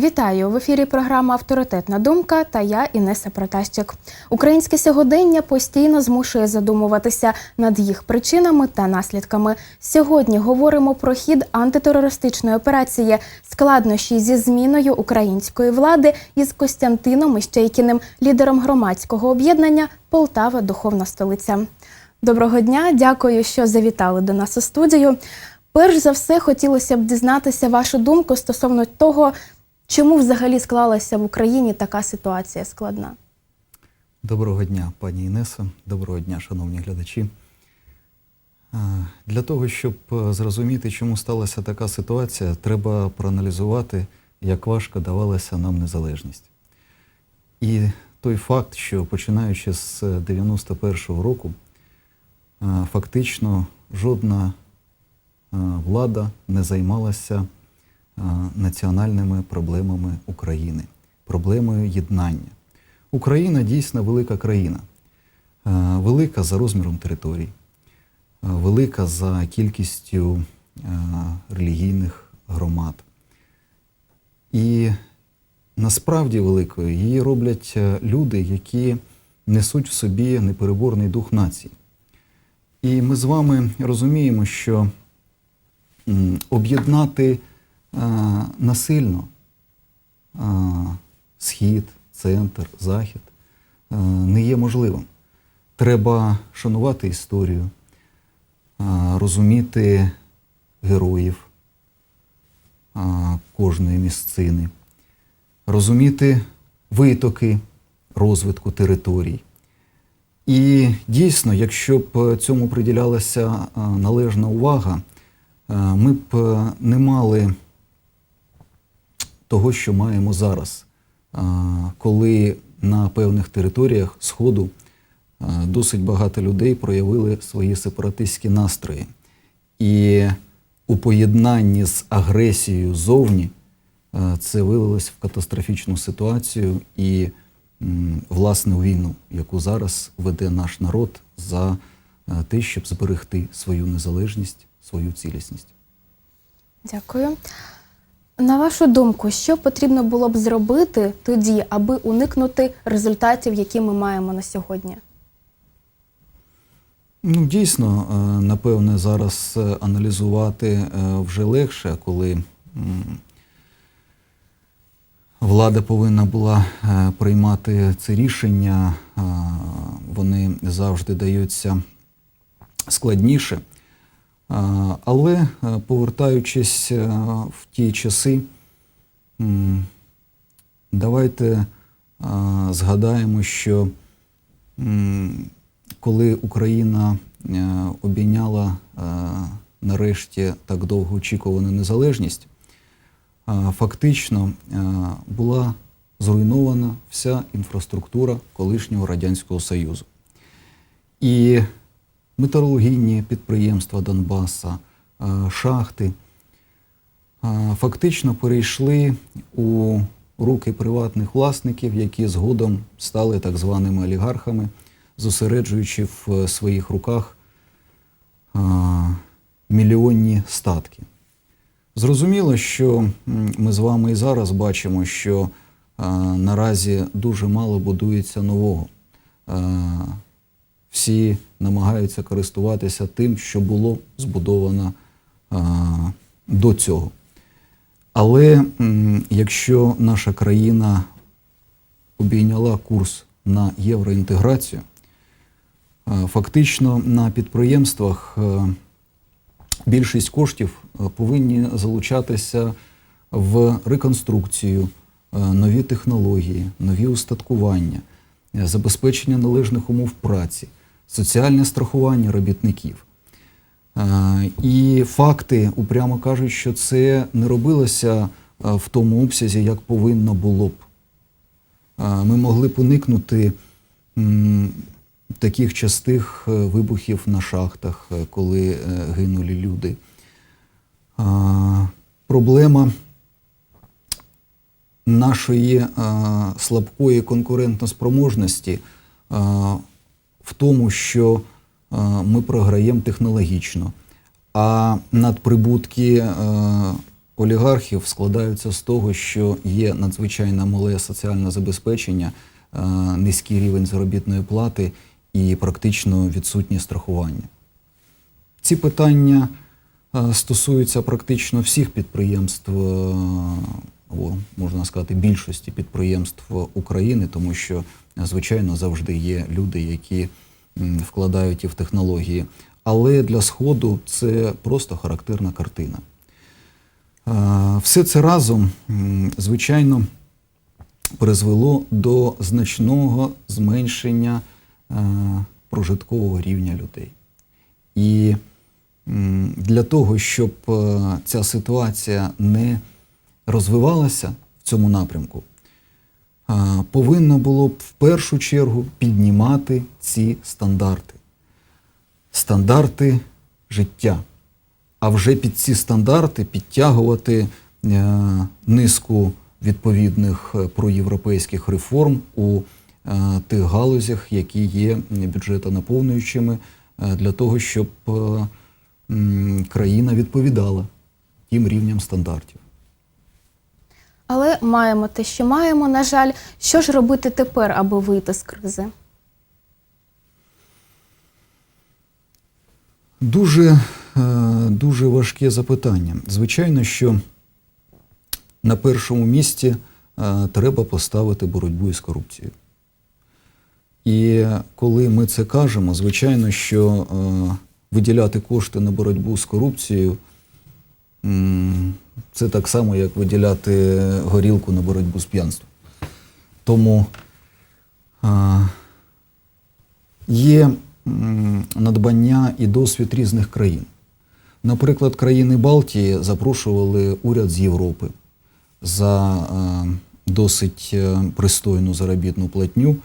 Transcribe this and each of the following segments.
Вітаю в ефірі. Програма Авторитетна думка та я Інеса Протащик. Українське сьогодення постійно змушує задумуватися над їх причинами та наслідками. Сьогодні говоримо про хід антитерористичної операції, складнощі зі зміною української влади із Костянтином Іщейкіним, лідером громадського об'єднання Полтава Духовна столиця. Доброго дня, дякую, що завітали до нас у студію. Перш за все, хотілося б дізнатися вашу думку стосовно того, чому взагалі склалася в Україні така ситуація складна. Доброго дня, пані Інеса. Доброго дня, шановні глядачі. Для того, щоб е, зрозуміти, чому сталася така ситуація, треба проаналізувати, як важко давалася нам незалежність. І той факт, що починаючи з 91-го року, е, фактично жодна влада не займалася національними проблемами України, проблемою єднання. Україна дійсно велика країна, велика за розміром територій, велика за кількістю релігійних громад. І насправді великою її роблять люди, які несуть в собі непереборний дух нації. І ми з вами розуміємо, що об'єднати насильно е, схід, центр, захід е, не є можливим. Треба шанувати історію, е, розуміти героїв е, кожної місцини, розуміти витоки розвитку територій. І дійсно, якщо б цьому приділялася е, належна увага, е, ми б е, не мали того, що маємо зараз, коли на певних територіях Сходу досить багато людей проявили свої сепаратистські настрої. І у поєднанні з агресією зовні це вилилось в катастрофічну ситуацію і, власне, війну, яку зараз веде наш народ за те, щоб зберегти свою незалежність, свою цілісність. Дякую. На вашу думку, що потрібно було б зробити тоді, аби уникнути результатів, які ми маємо на сьогодні? Ну, дійсно, е, напевне, зараз е, аналізувати е, вже легше, коли влада повинна була приймати це рішення, вони завжди даються складніше. Але е, повертаючись е, в ті часи, давайте е, згадаємо, що коли Україна обійняла нарешті так довго очікувану незалежність, фактично була зруйнована вся інфраструктура колишнього Радянського Союзу. І металургійні підприємства Донбаса, е, шахти е, фактично перейшли у руки приватних власників, які згодом стали так званими олігархами, зосереджуючи в е, своїх руках мільйонні статки. Зрозуміло, що ми з вами і зараз бачимо, що наразі дуже мало будується нового. Всі намагаються користуватися тим, що було збудовано е, до цього. Але якщо наша країна обійняла курс на євроінтеграцію, фактично на підприємствах більшість коштів повинні залучатися в реконструкцію, нові технології, нові устаткування, забезпечення належних умов праці, соціальне страхування робітників. Е, І факти упрямо кажуть, що це не робилося е, в тому обсязі, як повинно було б. Е, Ми могли б уникнути таких частих вибухів на шахтах, коли гинули люди. Проблема нашої слабкої конкурентоспроможності в тому, що е, ми програємо технологічно, а надприбутки е, олігархів складаються з того, що є надзвичайно мале соціальне забезпечення, е, низький рівень заробітної плати і практично відсутнє страхування. Ці питання стосуються практично всіх підприємств, або можна сказати, більшості підприємств України, тому що, звичайно, завжди є люди, які вкладають і в технології. Але для Сходу це просто характерна картина. Все це разом, звичайно, призвело до значного зменшення прожиткового рівня людей. І для того, щоб ця ситуація не розвивалася в цьому напрямку, повинно було б в першу чергу піднімати ці стандарти. Стандарти життя. А вже під ці стандарти підтягувати е, низку відповідних е, проєвропейських реформ у е, тих галузях, які є бюджетонаповнюючими, для того, щоб країна відповідала тим рівням стандартів. Але маємо те, що маємо. На жаль, що ж робити тепер, аби вийти з кризи? Дуже, е, дуже важке запитання. Звичайно, що на першому місці е, треба поставити боротьбу із корупцією. І коли ми це кажемо, звичайно, що е, виділяти кошти на боротьбу з корупцією це так само, як виділяти горілку на боротьбу з п'янством. Тому е, є надбання і досвід різних країн. Наприклад, країни Балтії запрошували уряд з Європи за е, досить е, пристойну заробітну платню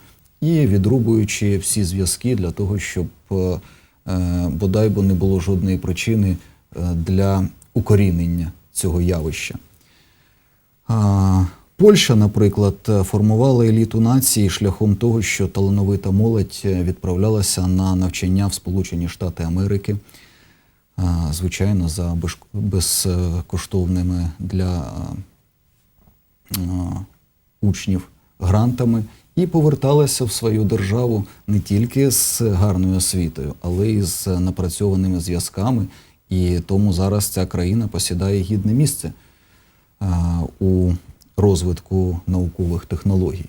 і відрубуючи всі зв'язки для того, щоб е, е, бодай би не було жодної причини для укорінення цього явища. Польща, наприклад, формувала еліту нації шляхом того, що талановита молодь відправлялася на навчання в Сполучені Штати Америки, звичайно, за безкоштовними для учнів грантами, і поверталася в свою державу не тільки з гарною освітою, але й з напрацьованими зв'язками. І тому зараз ця країна посідає гідне місце у розвитку наукових технологій.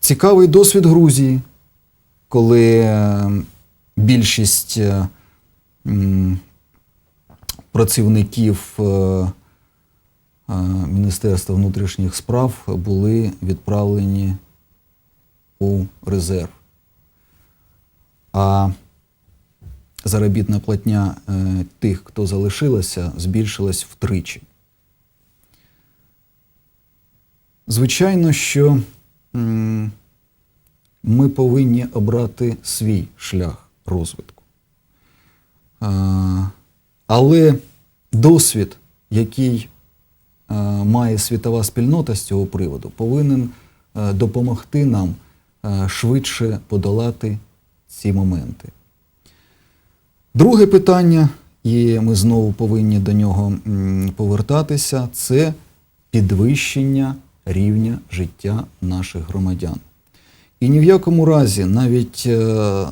Цікавий досвід Грузії, коли е, більшість е, працівників е, е, Міністерства внутрішніх справ були відправлені у резерв. А заробітна платня е, тих, хто залишилася, збільшилась втричі. Звичайно, що ми повинні обрати свій шлях розвитку. Але досвід, який е, має світова спільнота з цього приводу, повинен е, допомогти нам швидше подолати ці моменти. Друге питання, і ми знову повинні до нього повертатися, це підвищення рівня життя наших громадян. І ні в якому разі навіть е,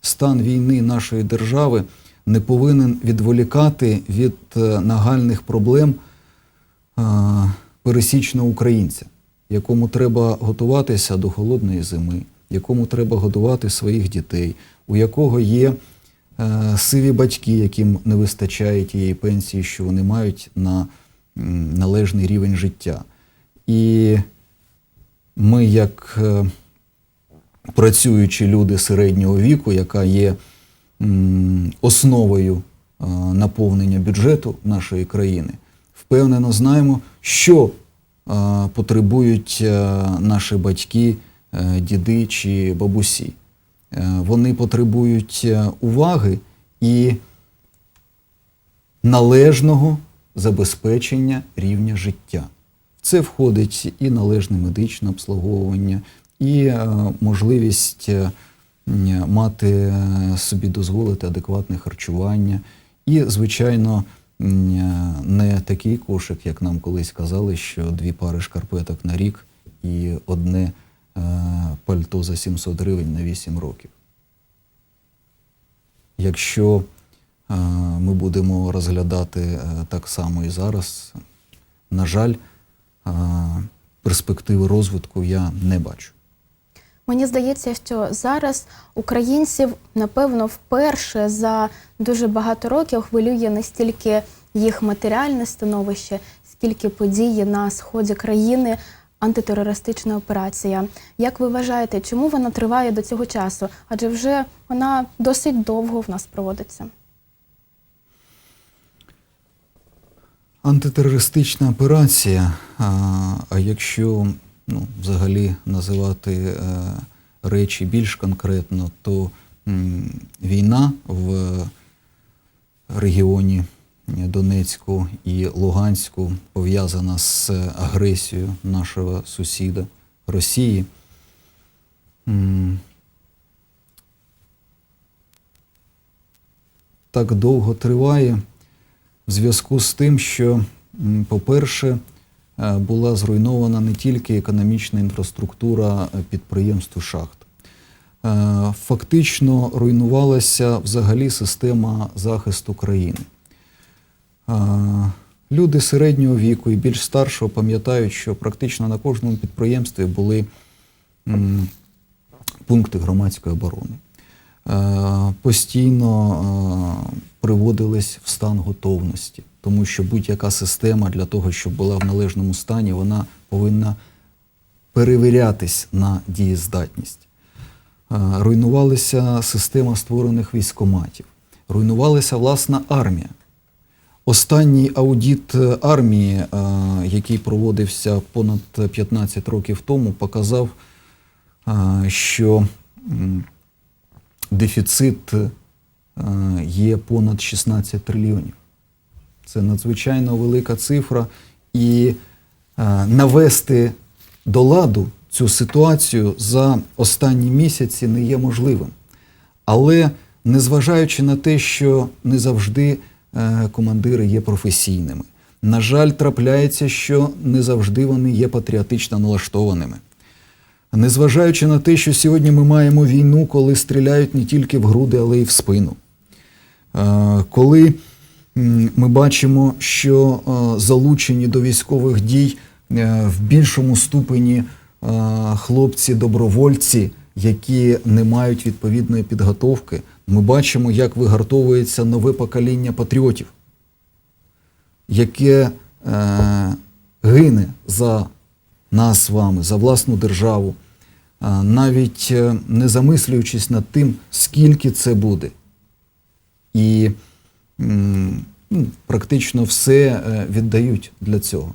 стан війни нашої держави не повинен відволікати від е, нагальних проблем е, пересічного українця, якому треба готуватися до холодної зими, якому треба годувати своїх дітей, у якого є сиві батьки, яким не вистачає тієї пенсії, що вони мають на належний рівень життя. І ми, як е, працюючі люди середнього віку, яка є основою е, наповнення бюджету нашої країни, впевнено знаємо, що е, потребують е, наші батьки, е, діди чи бабусі. Е, Вони потребують е, уваги і належного забезпечення рівня життя. Це входить і належне медичне обслуговування, і е, можливість мати собі дозволити адекватне харчування, і, звичайно, не такий кошик, як нам колись казали, що дві пари шкарпеток на рік і одне пальто за 700 гривень на 8 років. Якщо е, ми будемо розглядати е, так само і зараз, на жаль, е, перспективи розвитку я не бачу. Мені здається, що зараз українців, напевно, вперше за дуже багато років хвилює не стільки їх матеріальне становище, скільки події на сході країни, антитерористична операція. Як ви вважаєте, чому вона триває до цього часу? Адже вже вона досить довго в нас проводиться. Антитерористична операція, а, якщо ну, взагалі називати е, речі більш конкретно, то війна в регіоні Донецьку і Луганську пов'язана з агресією нашого сусіда Росії. Так довго триває в зв'язку з тим, що, по-перше, е, була зруйнована не тільки економічна інфраструктура підприємств шахт. Е, Фактично руйнувалася взагалі система захисту країни. Люди середнього віку і більш старшого пам'ятають, що практично на кожному підприємстві були пункти громадської оборони. Постійно приводились в стан готовності, тому що будь-яка система для того, щоб була в належному стані, вона повинна перевірятись на дієздатність. Руйнувалася система створених військоматів, руйнувалася власна армія. Останній аудіт е, армії, е, який проводився понад 15 років тому, показав, е, що дефіцит є понад 16 трильйонів. Це надзвичайно велика цифра. І навести до ладу цю ситуацію за останні місяці не є можливим. Але незважаючи на те, що не завжди командири є професійними, на жаль, трапляється, що не завжди вони є патріотично налаштованими. Незважаючи на те, що сьогодні ми маємо війну, коли стріляють не тільки в груди, але й в спину. Е, Коли ми бачимо, що е, залучені до військових дій е, в більшому ступені е, хлопці-добровольці, які не мають відповідної підготовки, ми бачимо, як вигартовується нове покоління патріотів, яке е, гине за нас з вами, за власну державу, а, навіть е, не замислюючись над тим, скільки це буде. І м, ну, практично все е, віддають для цього.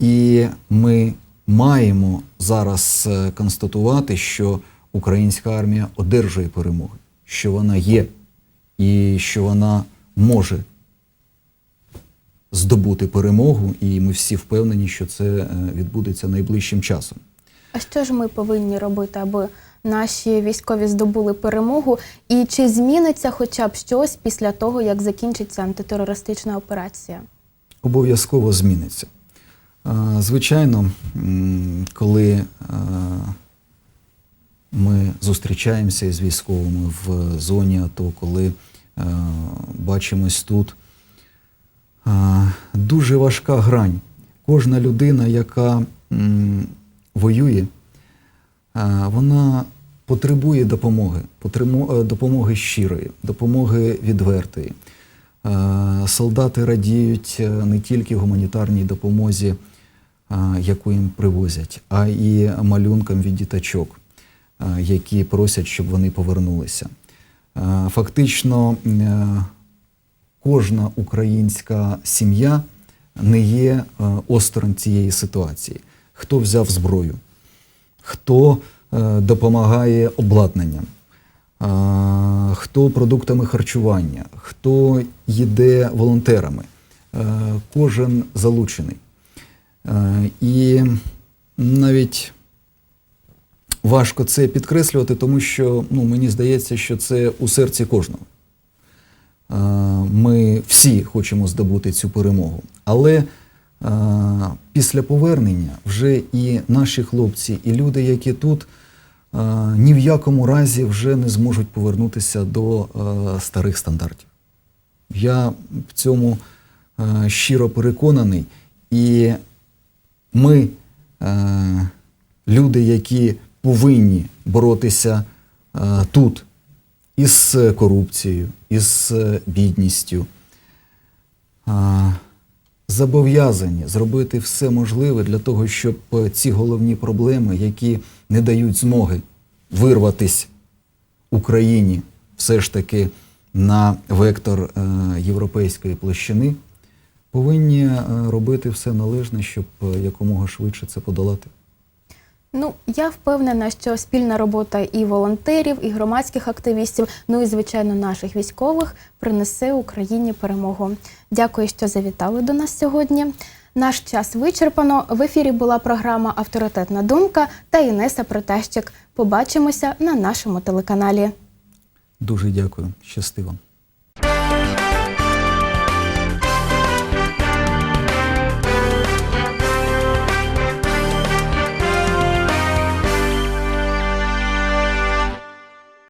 І ми маємо зараз е, констатувати, що українська армія одержує перемоги, що вона є, і що вона може здобути перемогу, і ми всі впевнені, що це е, відбудеться найближчим часом. А що ж ми повинні робити, аби наші військові здобули перемогу? І чи зміниться хоча б щось після того, як закінчиться антитерористична операція? Обов'язково зміниться. Звичайно, коли ми зустрічаємося із військовими в зоні АТО, коли е, бачимось тут, а, дуже важка грань. Кожна людина, яка м, воює, а, вона потребує допомоги, потрему- е, допомоги щирої, допомоги відвертої. Е, Солдати радіють е, не тільки гуманітарній допомозі, е, яку їм привозять, а і малюнкам від діточок, е, які просять, щоб вони повернулися. Е, Фактично, е, кожна українська сім'я не є е, осторонь цієї ситуації. Хто взяв зброю, хто е, допомагає обладнанням, хто продуктами харчування, хто їде волонтерами. Е, Кожен залучений. Е, І навіть важко це підкреслювати, тому що ну, мені здається, що це у серці кожного. ми всі хочемо здобути цю перемогу. Але після повернення вже і наші хлопці, і люди, які тут, ні в якому разі вже не зможуть повернутися до старих стандартів. Я в цьому щиро переконаний. І ми, люди, які повинні боротися е, тут із корупцією, із е, бідністю, е, зобов'язані зробити все можливе для того, щоб е, ці головні проблеми, які не дають змоги вирватись Україні все ж таки на вектор е, європейської площини, повинні е, робити все належне, щоб е, якомога швидше це подолати. Ну, я впевнена, що спільна робота і волонтерів, і громадських активістів, ну і звичайно наших військових принесе Україні перемогу. Дякую, що завітали до нас сьогодні. Наш час вичерпано. В ефірі була програма Авторитетна думка та Інеса Протещик. Побачимося на нашому телеканалі. Дуже дякую. Щасти вам.